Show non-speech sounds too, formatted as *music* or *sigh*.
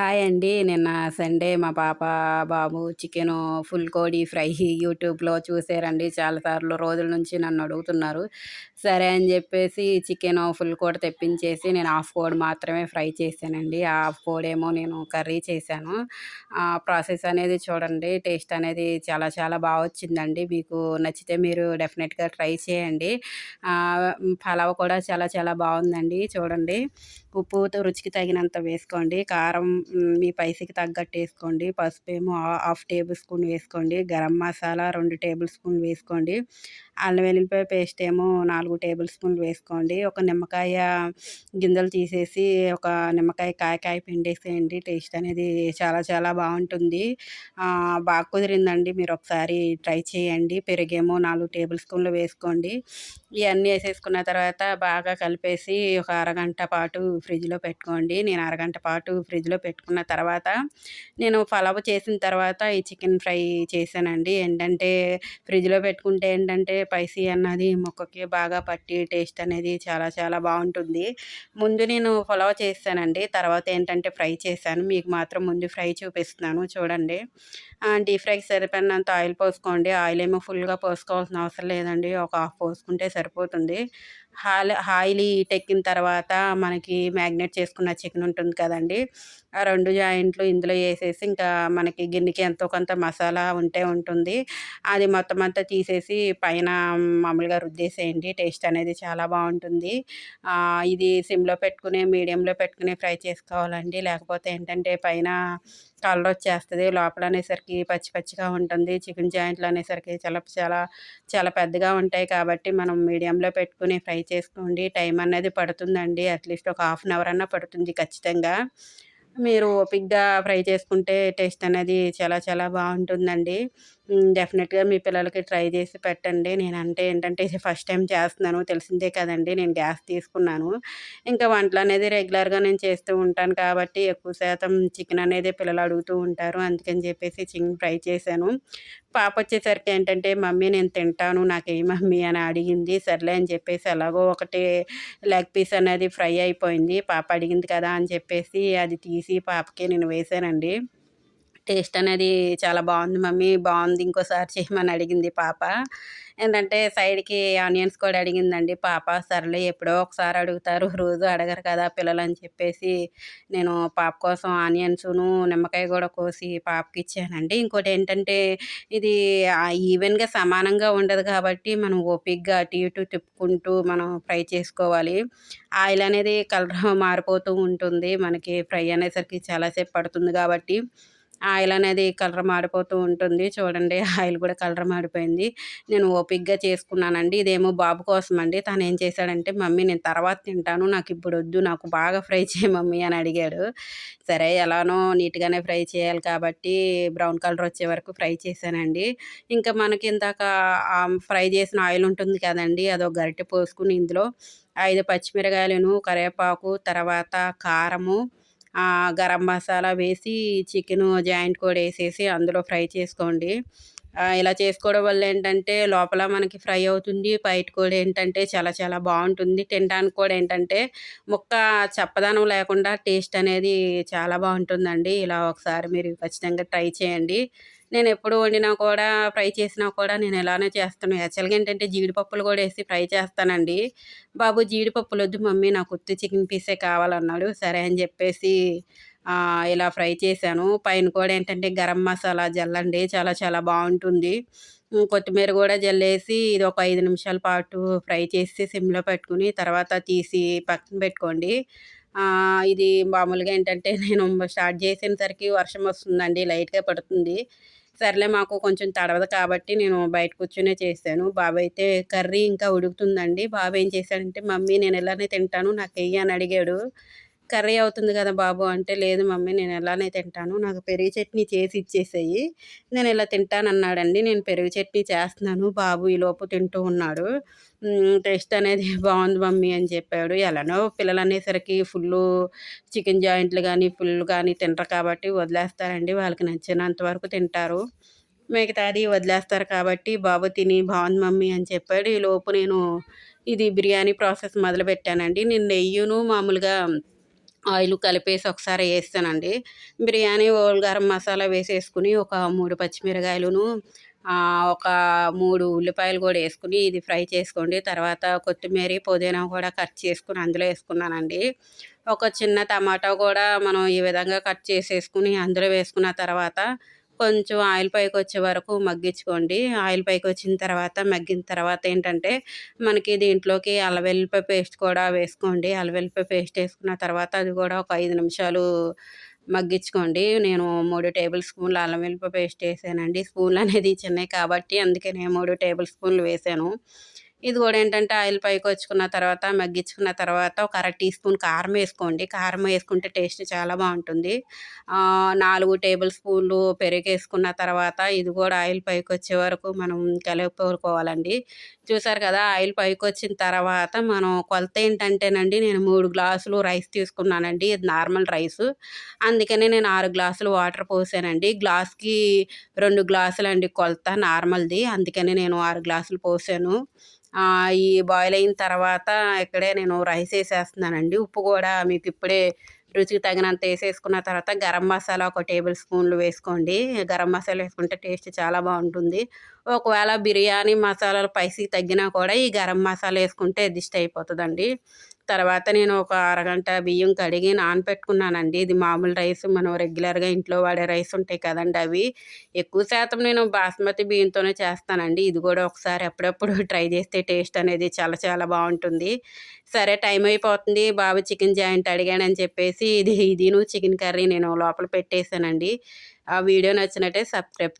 Hi అండి. నిన్న Sunday మా పాప, బాబు చికెను ఫుల్ కోడి ఫ్రై యూట్యూబ్‌లో చూసారండి చాలా సార్లు రోజుల నుంచి నన్ను అడుగుతున్నారు. సరే అని చెప్పేసి చికెను ఫుల్ కోడి తెప్పించేసి నేను హాఫ్ కోడి మాత్రమే ఫ్రై చేశానండి. ఆ హాఫ్ కోడేమో నేను కర్రీ చేశాను. ఆ ప్రాసెస్ అనేది చూడండి. టేస్ట్ అనేది చాలా చాలా బాగా వచ్చిందండి. మీకు నచ్చితే మీరు డెఫినెట్‌గా ట్రై చేయండి. పలావ్ కూడా చాలా చాలా బాగుందండి చూడండి. ఉప్పు రుచికి తగినంత వేసుకోండి. కారం మీ పైసకి తగ్గట్టు వేసుకోండి. పసుపేమో ఏమో హాఫ్ టేబుల్ స్పూన్ వేసుకోండి. గరం మసాలా రెండు టేబుల్ స్పూన్లు వేసుకోండి. అల్లం వెల్లుల్లిపాయ పేస్ట్ ఏమో నాలుగు టేబుల్ స్పూన్లు వేసుకోండి. ఒక నిమ్మకాయ గింజలు తీసేసి ఒక నిమ్మకాయ కాయ కాయ పిండేసేయండి. టేస్ట్ అనేది చాలా చాలా బాగుంటుంది బాగా కుదిరిందండి. మీరు ఒకసారి ట్రై చేయండి. పెరుగేమో నాలుగు టేబుల్ స్పూన్లు వేసుకోండి. ఇవన్నీ వేసేసుకున్న తర్వాత బాగా కలిపేసి ఒక అరగంట పాటు ఫ్రిడ్జ్‌లో పెట్టుకోండి. నేను అరగంట పాటు ఫ్రిడ్జ్‌లో పెట్టుకున్న తర్వాత నేను పలావు చేసిన తర్వాత ఈ చికెన్ ఫ్రై చేశానండి. ఏంటంటే ఫ్రిడ్జ్‌లో పెట్టుకుంటే ఏంటంటే స్పైసీ అన్నది ముక్కకి బాగా పట్టి టేస్ట్ అనేది చాలా చాలా బాగుంటుంది ముందు నేను పలావ్ చేస్తానండి తర్వాత ఏంటంటే ఫ్రై చేశాను. మీకు మాత్రం ముందు ఫ్రై చూపిస్తున్నాను చూడండి. డీప్ ఫ్రైకి సరిపడినంత ఆయిల్ పోసుకోండి. ఆయిల్ ఏమో ఫుల్‌గా పోసుకోవాల్సిన అవసరం లేదండి. ఒక హాఫ్ పోసుకుంటే సరిపోతుంది. హాల్ ఆయిల్ టెక్కిన తర్వాత మనకి మ్యాగ్నేట్ చేసుకున్న చికెన్ ఉంటుంది కదండీ! ఆ రెండు జాయింట్లు ఇందులో వేసేసి ఇంకా మనకి గిన్నెకి ఎంతో కొంత మసాలా ఉంటే ఉంటుంది. అది మొత్తం అంతా తీసేసి పైన మామూలుగా రుద్దేసేయండి. టేస్ట్ అనేది చాలా బాగుంటుంది ఇది సిమ్‌లో పెట్టుకునే మీడియంలో పెట్టుకునే ఫ్రై చేసుకోవాలండి. లేకపోతే ఏంటంటే పైన కలర్ వచ్చేస్తుంది లోపల అనేసరికి పచ్చి పచ్చిగా ఉంటుంది. చికెన్ జాయింట్లు అనేసరికి చాలా చాలా చాలా పెద్దగా ఉంటాయి కాబట్టి మనం మీడియంలో పెట్టుకుని ఫ్రై చేసుకోండి. టైం అనేది పడుతుందండి. అట్‌లీస్ట్ ఒక హాఫ్ అన్ అవర్ అన్నా పడుతుంది ఖచ్చితంగా. మీరు ఓపిక్గా ఫ్రై చేసుకుంటే టేస్ట్ అనేది చాలా చాలా బాగుంటుందండి డెఫినెట్గా మీ పిల్లలకి ట్రై చేసి పెట్టండి. నేను అంటే ఏంటంటే ఇది ఫస్ట్ టైం చేస్తున్నాను. తెలిసిందే కదండి నేను గ్యాస్ తీసుకున్నాను. ఇంకా వంటలు అనేది రెగ్యులర్‌గా నేను చేస్తూ ఉంటాను కాబట్టి ఎక్కువ శాతం చికెన్ అనేది పిల్లలు అడుగుతూ ఉంటారు. అందుకని చెప్పేసి చికెన్ ఫ్రై చేశాను. పాప వచ్చేసరికి ఏంటంటే, "మమ్మీ నేను తింటాను. నాకెయ్యి మమ్మీ" అని అడిగింది. సర్లే అని చెప్పేసి ఎలాగో ఒకటి లెగ్ పీస్ అనేది ఫ్రై అయిపోయింది. పాప అడిగింది కదా అని చెప్పేసి అది తీసి పాపకి నేను వేశానండి. టేస్ట్ అనేది చాలా బాగుంది మమ్మీ. బాగుంది ఇంకోసారి చేయమని అడిగింది పాప. ఏంటంటే సైడ్‌కి ఆనియన్స్ కూడా అడిగిందండి పాప. సర్లే ఎప్పుడో ఒకసారి అడుగుతారు. రోజు అడగరు కదా పిల్లలు అని చెప్పేసి నేను పాప కోసం ఆనియన్స్ను నిమ్మకాయ కూడా కోసి పాపకి ఇచ్చానండి ఇంకోటి ఏంటంటే ఇది ఈవెన్‌గా సమానంగా ఉండదు కాబట్టి మనం ఓపిక్గా అటు ఇటు తిప్పుకుంటూ మనం ఫ్రై చేసుకోవాలి. ఆయిల్ అనేది కలర్ మారిపోతూ ఉంటుంది. మనకి ఫ్రై అనేసరికి చాలాసేపు పడుతుంది కాబట్టి ఆయిల్ అనేది కలర్ మారిపోతూ ఉంటుంది. చూడండి ఆయిల్ కూడా కలర్ మారిపోయింది. నేను ఓపిక్గా చేసుకున్నానండి. ఇదేమో బాబు కోసమండి. ఏం చేశాడంటే, "మమ్మీ నేను తర్వాత తింటాను. నాకు ఇప్పుడు వద్దు నాకు బాగా ఫ్రై చేయి మమ్మీ" అని అడిగాడు. సరే ఎలానో నీట్‌గానే ఫ్రై చేయాలి కాబట్టి బ్రౌన్ కలర్ వచ్చే వరకు ఫ్రై చేశానండి. ఇంకా మనకి ఇందాక ఫ్రై చేసిన ఆయిల్ ఉంటుంది కదండి అదో గరిటె పోసుకుని ఇందులో ఐదు పచ్చిమిరకాయలను, కరివేపాకు, తర్వాత కారము, గరం మసాలా వేసి చికెను జాయింట్ కూడా వేసేసి అందులో ఫ్రై చేసుకోండి. ఇలా చేసుకోవడం వల్ల ఏంటంటే లోపల మనకి ఫ్రై అవుతుంది. బయట కూడా ఏంటంటే చాలా చాలా బాగుంటుంది తినడానికి కూడా ఏంటంటే ముక్క చప్పదనం లేకుండా టేస్ట్ అనేది చాలా బాగుంటుందండి ఇలా ఒకసారి మీరు ఖచ్చితంగా ట్రై చేయండి. నేను ఎప్పుడు వండినా కూడా ఫ్రై చేసినా కూడా నేను ఇలానే చేస్తాను. యాక్చువల్‌గా ఏంటంటే జీడిపప్పులు కూడా వేసి ఫ్రై చేస్తానండి. బాబు జీడిపప్పులు వద్దు మమ్మీ నాకు ఉత్తి చికెన్ పీసే కావాలన్నాడు. సరే అని చెప్పేసి ఇలా ఫ్రై చేశాను. పైన కూడా ఏంటంటే గరం మసాలా జల్లండి చాలా చాలా బాగుంటుంది కొత్తిమీర కూడా జల్లేసి ఇది ఒక ఐదు నిమిషాల పాటు ఫ్రై చేసి సిమ్‌లో పెట్టుకుని తర్వాత తీసి పక్కన పెట్టుకోండి. ఇది మామూలుగా ఏంటంటే నేను స్టార్ట్ చేసేసరికి వర్షం వస్తుందండి. లైట్‌గా పడుతుంది. సర్లే మాకు కొంచెం తడవదు కాబట్టి నేను బయట కూర్చునే చేశాను. బాబైతే కర్రీ ఇంకా ఉడుకుతుందండి. బాబు ఏం చేశాడంటే, "మమ్మీ నేను ఇలానే తింటాను. నాకు వెయ్యి అని అడిగాడు. కర్రీ అవుతుంది కదా బాబు అంటే, "లేదు మమ్మీ నేను ఇలానే తింటాను. నాకు పెరుగు చట్నీ చేసి ఇచ్చేసేయి. నేను ఇలా తింటానన్నాడండి. నేను పెరుగు చట్నీ చేస్తున్నాను. బాబు ఈలోపు తింటూ ఉన్నాడు. టేస్ట్ అనేది *laughs* బాగుంది మమ్మీ అని చెప్పాడు. ఎలానో పిల్లలు అనేసరికి ఫుల్లు చికెన్ జాయింట్లు కానీ ఫుల్ కానీ తింటారు కాబట్టి వదిలేస్తారండి. వాళ్ళకి నచ్చినంత వరకు తింటారు. మిగతాది వదిలేస్తారు కాబట్టి బాబు తిని బాగుంది మమ్మీ అని చెప్పాడు. ఈలోపు నేను ఇది బిర్యానీ ప్రాసెస్ మొదలుపెట్టానండి. నేను నెయ్యును మామూలుగా ఆయిల్ కలిపేసి ఒకసారి వేస్తానండి. బిర్యానీ ఓల్ గరం మసాలా వేసేసుకుని ఒక మూడు పచ్చిమిరకాయలును ఒక మూడు ఉల్లిపాయలు కూడా వేసుకుని ఇది ఫ్రై చేసుకోండి. తర్వాత కొత్తిమీర పుదీనా కూడా కట్ చేసుకుని అందులో వేసుకున్నానండి. ఒక చిన్న టమాటా కూడా మనం ఈ విధంగా కట్ చేసేసుకుని అందులో వేసుకున్న తర్వాత కొంచెం ఆయిల్ పైకి వచ్చే వరకు మగ్గించుకోండి. ఆయిల్ పైకి వచ్చిన తర్వాత మగ్గిన తర్వాత ఏంటంటే మనకి దీంట్లోకి అల్లవెల్లిపాయ పేస్ట్ కూడా వేసుకోండి. అల్లవెల్లిపాయ పేస్ట్ వేసుకున్న తర్వాత అది కూడా ఒక ఐదు నిమిషాలు మగ్గించుకోండి. నేను మూడు టేబుల్ స్పూన్లు అల్లం వెల్లిపాయ పేస్ట్ వేసానండి. స్పూన్లు అనేది చిన్నవి కాబట్టి అందుకే నేను మూడు టేబుల్ స్పూన్లు వేసాను. ఇది కూడా ఏంటంటే ఆయిల్ పైకి వచ్చుకున్న తర్వాత మగ్గించుకున్న తర్వాత ఒక అర టీ స్పూన్ కారం వేసుకోండి. కారం వేసుకుంటే టేస్ట్ చాలా బాగుంటుంది. నాలుగు టేబుల్ స్పూన్లు పెరుగు వేసుకున్న తర్వాత ఇది కూడా ఆయిల్ పైకి వచ్చే వరకు మనం కలుపుకోవాలండి. చూసారు కదా ఆయిల్ పైకి వచ్చిన తర్వాత మనం కొలత ఏంటంటేనండి నేను మూడు గ్లాసులు రైస్ తీసుకున్నానండి. ఇది నార్మల్ రైస్. అందుకనే నేను ఆరు గ్లాసులు వాటర్ పోసానండి. గ్లాస్కి రెండు గ్లాసులు అండి కొలత నార్మల్ది. అందుకని నేను ఆరు గ్లాసులు పోసాను. ఈ బాయిల్ అయిన తర్వాత ఇక్కడే నేను రైస్ వేసేస్తున్నానండి. ఉప్పు కూడా మీకు ఇప్పుడే రుచికి తగినంత వేసేసుకున్న తర్వాత గరం మసాలా ఒక టేబుల్ స్పూన్లు వేసుకోండి. గరం మసాలా వేసుకుంటే టేస్ట్ చాలా బాగుంటుంది. ఒకవేళ బిర్యానీ మసాలాలు పైసీ తగ్గినా కూడా ఈ గరం మసాలా వేసుకుంటే అడ్జస్ట్ అయిపోతుందండి. తర్వాత నేను ఒక అరగంట బియ్యం కడిగి నానపెట్టుకున్నానండి. ఇది మామూలు రైస్ మనం రెగ్యులర్గా ఇంట్లో వాడే రైస్ ఉంటాయి కదండి అవి. ఎక్కువ శాతం నేను బాస్మతి బియ్యంతోనే చేస్తానండి. ఇది కూడా ఒకసారి అప్పుడప్పుడు *laughs* ట్రై చేస్తే టేస్ట్ అనేది చాలా చాలా బాగుంటుంది. సరే టైం అయిపోతుంది. బాబు చికెన్ జాయింట్ అడిగానని చెప్పేసి ఇది ఇదిను చికెన్ కర్రీ నేను లోపల పెట్టేశానండి. ఆ వీడియో నచ్చినట్టే సబ్స్క్రైబ్